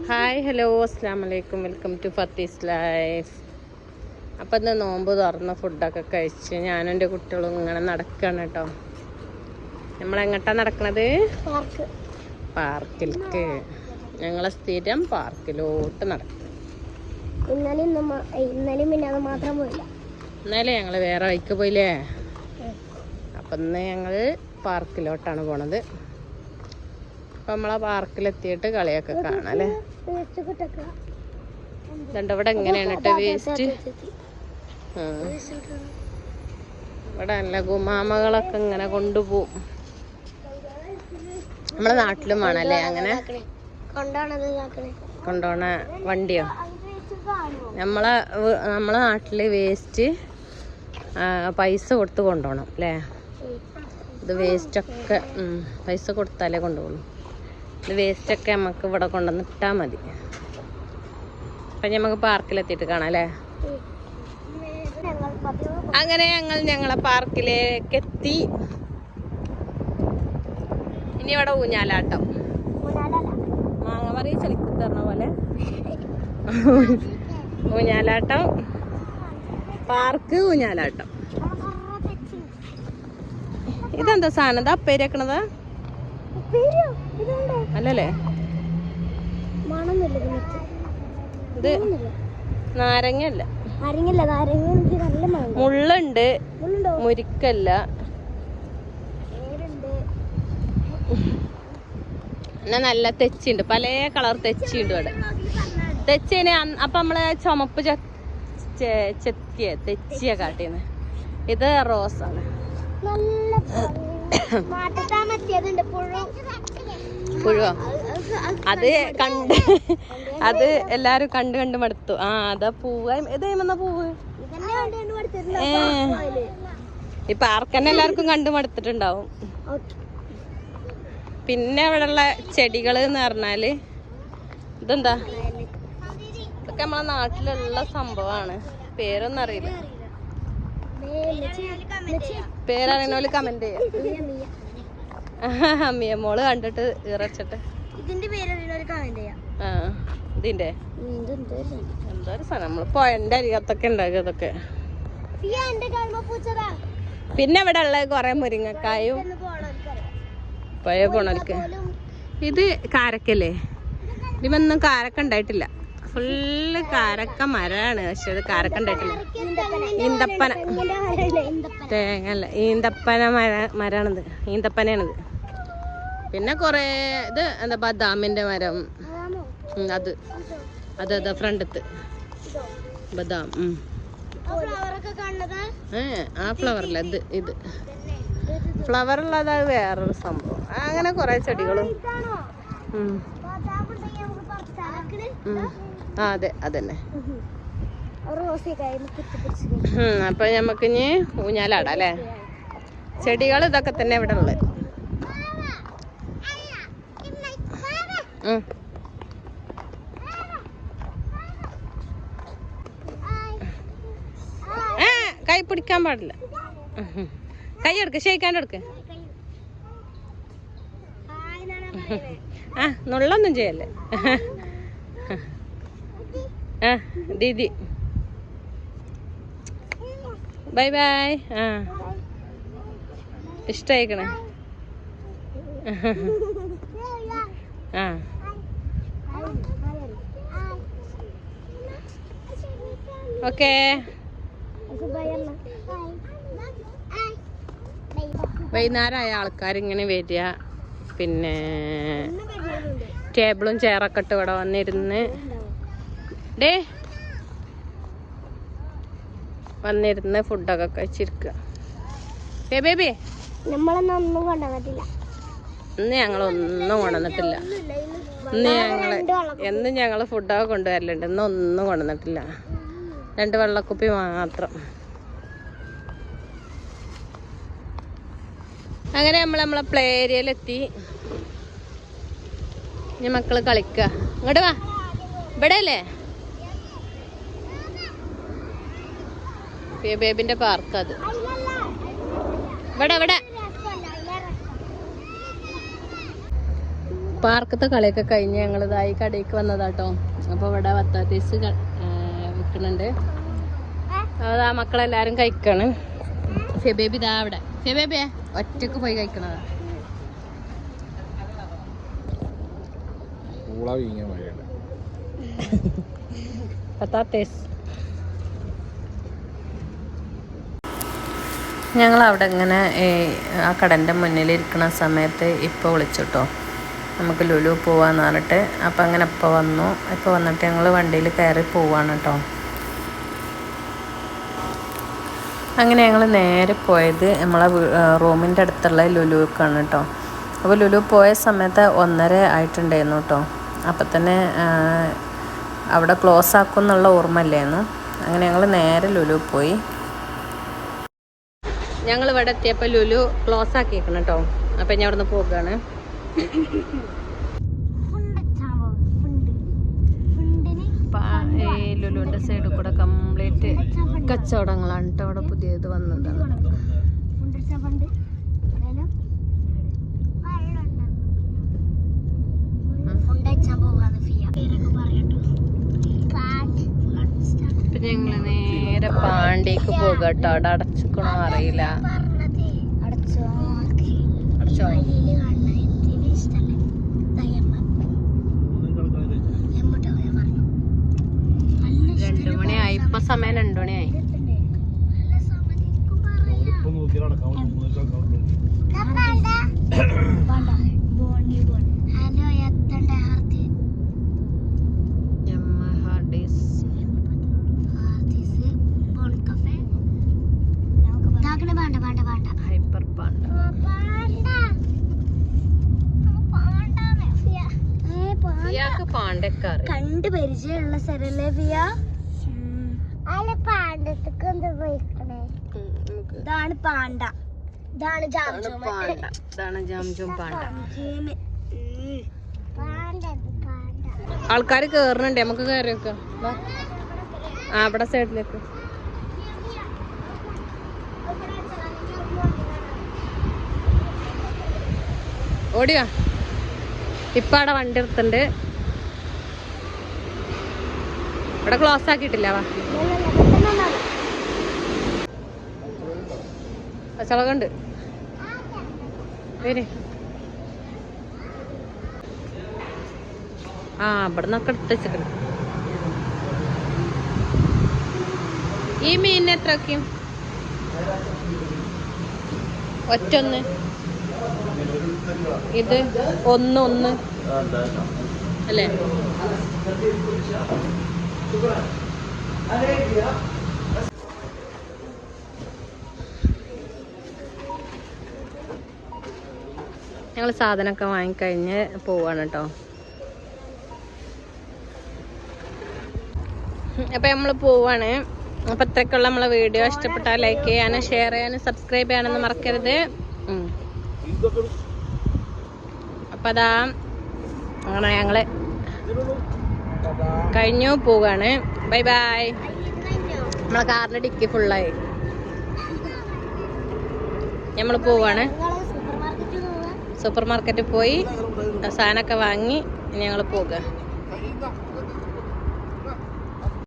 Hi hello അസ്സാം വലൈക്കും welcome to ഫത്തീസ് life അപ്പം ഇന്ന് നോമ്പ് തുറന്ന് ഫുഡൊക്കെ കഴിച്ച് ഞാനും എന്റെ കുട്ടികളും ഇങ്ങനെ നടക്കുകയാണ് കേട്ടോ നമ്മളെങ്ങോട്ടാ നടക്കണത്? പാർക്ക് പാർക്കിലേക്ക് ഞങ്ങളെ സ്ഥിരം പാർക്കിലോട്ട് നടക്കും. ഇന്നലെ മാത്രം പോയില്ല. ഇന്നലെ ഞങ്ങൾ വേറെ വഴിക്ക് പോയില്ലേ? അപ്പം ഇന്ന് ഞങ്ങൾ പാർക്കിലോട്ടാണ് പോണത്. അപ്പം നമ്മളെ പാർക്കിലെത്തിയിട്ട് കളിയൊക്കെ കാണാം അല്ലേ? ഇതുണ്ട് ഇവിടെ എങ്ങനെയാണ് കേട്ടോ വേസ്റ്റ് ഇവിടെ നല്ല ഗുമാമകളൊക്കെ ഇങ്ങനെ കൊണ്ടുപോകും. നമ്മളെ നാട്ടിലും വേണല്ലേ അങ്ങനെ കൊണ്ടുപോണ വണ്ടിയോ? നമ്മളെ നമ്മളെ നാട്ടിൽ വേസ്റ്റ് പൈസ കൊടുത്ത് കൊണ്ടുപോകണം അല്ലേ? ഇത് വേസ്റ്റൊക്കെ ഉം, പൈസ കൊടുത്താലേ കൊണ്ടുപോകുള്ളൂ ഇത് വേസ്റ്റൊക്കെ നമുക്ക് ഇവിടെ കൊണ്ടുവന്ന് ഇട്ടാൽ മതി. അപ്പം നമുക്ക് പാർക്കിലെത്തിയിട്ട് കാണാം അല്ലേ? അങ്ങനെ ഞങ്ങൾ ഞങ്ങളെ പാർക്കിലേക്ക് എത്തി ഇനി ഇവിടെ ഊഞ്ഞാലാട്ടം. മാങ്ങ പറയും ചെളിക്കുത്തറണ പോലെ. ഊഞ്ഞാലാട്ടം. പാർക്ക് ഊഞ്ഞാലാട്ടം. ഇതെന്താ സാധനം? അപ്പേരിക്കണത് ഉപ്പേരിയോ? അല്ലല്ലേ. ഇത്. നാരങ്ങല്ല മുള്ളുണ്ട് മുരിക്കല്ല. എന്നാ നല്ല തെച്ചിണ്ട് പല കളർ തെച്ചിണ്ട് ഇവിടെ. തെച്ചിന് അപ്പൊ നമ്മൾ ചുമപ്പ് ചെത്തിയ തെച്ചിയ കാട്ടിന്ന്. ഇത് റോസാണ്. നല്ല പുഴുവോ അത് കണ്ട് അത് എല്ലാരും കണ്ട് കണ്ട് മടുത്തു ആ അതാ പൂവ് ഇതേമെന്ന പൂവ് ഇപ്പൊ ആർക്കന്നെ എല്ലാവർക്കും കണ്ടു മടുത്തിട്ടുണ്ടാവും. പിന്നെ ഇവിടെയുള്ള ചെടികൾ എന്ന് പറഞ്ഞാൽ ഇതെന്താ ഇതൊക്കെ നമ്മളെ നാട്ടിലുള്ള സംഭവമാണ് പേരൊന്നും അറിയില്ല പേരറിയണോൽ കമന്റ് ചെയ്യാം. അമ്മിയ മോൾ കണ്ടിട്ട് ഇറച്ചിട്ട്. ഇതിന്റെ പേര് ഇതിന്റെ? എന്തോ ഒരു സാധനം. നമ്മൾ പോയന്റെ അരികത്തൊക്കെ ഉണ്ടാക്കുക ഇതൊക്കെ. പിന്നെ ഇവിടെ ഉള്ള കൊറേ മുരിങ്ങക്കായും പഴയ പോണവർക്ക്. ഇത് കാരക്കല്ലേ? ഇതിമൊന്നും കാരക്ക ഉണ്ടായിട്ടില്ല. ഫുള്ള് കാരക്ക മരാണ് പക്ഷെ അത് കാരക്ക ഉണ്ടായിട്ടില്ല. ഈന്തപ്പന തേങ്ങല്ല ഇന്തപ്പന. തേങ്ങ അല്ല. ഈന്തപ്പന മര മരാണിത്. ഈന്തപ്പനയാണിത്. പിന്നെ കൊറേ ഇത് എന്താ ബദാമിന്റെ മരം. അത്. അത് അതാ ഫ്രണ്ടത്ത്. ബദാം ഏ ആ ഫ്ലവറില്ല ഇത് ഇത്. ഫ്ലവറുള്ളത് വേറൊരു സംഭവം. അങ്ങനെ കൊറേ ചെടികളും. ആ അതെ അതന്നെ. അപ്പൊ ഞമ്മക്കിഞ്ഞ് ഊഞ്ഞാലാടാം അല്ലേ? ചെടികൾ ഇതൊക്കെ തന്നെ ഇവിടെ ഉള്ളത് ഉം. ഏ കൈ പിടിക്കാൻ പാടില്ല. കൈ എടുക്ക് ഷെയ്ക്കാൻ എടുക്ക്. ആ നുള്ളൊന്നും ചെയ്യല്ലേ? ആ ദീദി. Bye bye. ആ. ഇഷ്ടായിക്കണേ. ആ. ഓക്കേ. വൈകുന്നേരമായ ആൾക്കാർ ഇങ്ങനെ വരിക. പിന്നെ ടേബിളും ചെയറൊക്കെ ഇട്ട് ഇവിടെ വന്നിരുന്ന്. ഡേ. വന്നിരുന്ന് ഫുഡൊക്കെ കഴിച്ചിരിക്കുക. ബേബി. നമ്മളൊന്നും ഒന്നും ഇന്ന് ഞങ്ങൾ ഒന്നും കൊണ്ടുവന്നിട്ടില്ല. ഇന്ന് ഞങ്ങൾ എന്നും ഞങ്ങൾ ഫുഡൊക്കെ കൊണ്ടുവരലുണ്ട്. ഇന്ന് ഒന്നും കൊണ്ടുവന്നിട്ടില്ല. രണ്ട് വെള്ളക്കുപ്പി മാത്രം. അങ്ങനെ നമ്മൾ നമ്മളെ പ്ലേ ഏരിയയിലെത്തി ഇനി മക്കൾ കളിക്കുക ഇങ്ങോട്ട് വാ. ഇവിടെ അല്ലേ? ബേബിന്റെ പാർക്ക് അത്. ഇവിടെ ഇവിടെ. പാർക്കത്തെ കളിയൊക്കെ കഴിഞ്ഞ് ഞങ്ങൾ ഇതായി കടയിലേക്ക് വന്നതാട്ടോ. അപ്പോൾ ഇവിടെ വത്താത്തീസ് വിൽക്കുന്നുണ്ട്. അതാ മക്കളെല്ലാരും കഴിക്കാണ്. ഫെബേബി ഇതാ അവിടെ. ഫെബേബിയെ ഒറ്റയ്ക്ക് പോയി കഴിക്കണതാ. ഞങ്ങൾ അവിടെ ഇങ്ങനെ ആ കടന്റെ മുന്നിൽ ഇരിക്കുന്ന സമയത്ത് ഇപ്പോൾ വിളിച്ചിട്ടോ. നമുക്ക് ലുലു പോവാന്ന് പറഞ്ഞിട്ട്. അപ്പം അങ്ങനെ ഇപ്പോൾ വന്നു. ഇപ്പോൾ വന്നിട്ട് ഞങ്ങൾ വണ്ടിയിൽ കയറി പോവാണ് കേട്ടോ അങ്ങനെ ഞങ്ങൾ നേരെ പോയത് നമ്മളെ റൂമിന്റെ അടുത്തുള്ള ലുലുക്കാണ് കേട്ടോ അപ്പോൾ ലുലു പോയ സമയത്ത് ഒന്നര ആയിട്ടുണ്ടായിരുന്നു കേട്ടോ അപ്പം തന്നെ അവിടെ ക്ലോസ് ആക്കും എന്നുള്ള ഓർമ്മയില്ലായിരുന്നു. അങ്ങനെ ഞങ്ങൾ നേരെ ലുലു പോയി. ഞങ്ങൾ ഇവിടെ എത്തിയപ്പോൾ ലുലു ക്ലോസ് ആക്കിയിരിക്കണം കേട്ടോ അപ്പം ഞാൻ അവിടെ നിന്ന് പോകുകയാണ് ലുലുവിന്റെ സൈഡിൽ കൂടെ കംപ്ലീറ്റ് കച്ചവടങ്ങളാണ് കേട്ടോ അവിടെ പുതിയത് വന്നതാണ് ഇപ്പൊ ഞങ്ങൾ നേരെ പാണ്ടിക്ക് പോകുക കേട്ടോ അവിടെ അടച്ചിക്കണോ അറിയില്ല. അടച്ചോ. രണ്ടു ഇപ്പൊ സമയം രണ്ടു മണിയായി ഹൈപ്പർ പാണ്ട. ഇയാൾക്ക് പാണ്ടൊക്കെ അറിയാം. കണ്ട് പരിചയമുള്ള സ്ഥലല്ലേ ഫിയ പാണ്ടത്തേക്ക് എന്താ പോയിക്കണേ ഉം, നമുക്ക് ഇതാണ് പാണ്ട. ഇതാണ് ഇതാണ് പാണ്ട. ഇതാണ് ജാംജും പാണ്ട. ആൾക്കാർ കേറുന്നുണ്ട് നമുക്ക് കയറി വെക്കാം. ആ അവിടെ സൈഡിലേക്ക്. ഓടിയാ ഇപ്പൊ അവിടെ വണ്ടി എടുത്തുണ്ട് ഇവിടെ ക്ലോസ് ആക്കിയിട്ടില്ല വാ. പച്ചളകുണ്ട് വരെ. ആ ഇവിടെ നിന്നൊക്കെ ഈ മീനിന് എത്രക്കും ഒറ്റൊന്ന്. ഇത് ഒന്ന് ഒന്ന്. അല്ലേ? ഞങ്ങൾ സാധനമൊക്കെ വാങ്ങിക്കഴിഞ്ഞ് പോവാണ് കേട്ടോ അപ്പം നമ്മൾ പോവാണ്. അപ്പം ഇത്രയ്ക്കുള്ള നമ്മളെ വീഡിയോ. ഇഷ്ടപ്പെട്ടാൽ ലൈക്ക് ചെയ്യാനും ഷെയർ ചെയ്യാനും സബ്സ്ക്രൈബ് ചെയ്യാനൊന്നും മറക്കരുത്. അപ്പം അതാ അങ്ങനെ ഞങ്ങൾ കഴിഞ്ഞു പോവാണ്. ബൈ ബൈ നമ്മളെ കാറിന്റെ ഡിക്കി ഫുള്ളായി നമ്മൾ പോവാണ്. സൂപ്പർ മാർക്കറ്റിൽ പോവാ. സൂപ്പർ മാർക്കറ്റിൽ പോയി സാധനമൊക്കെ വാങ്ങി ഞങ്ങൾ പോകുക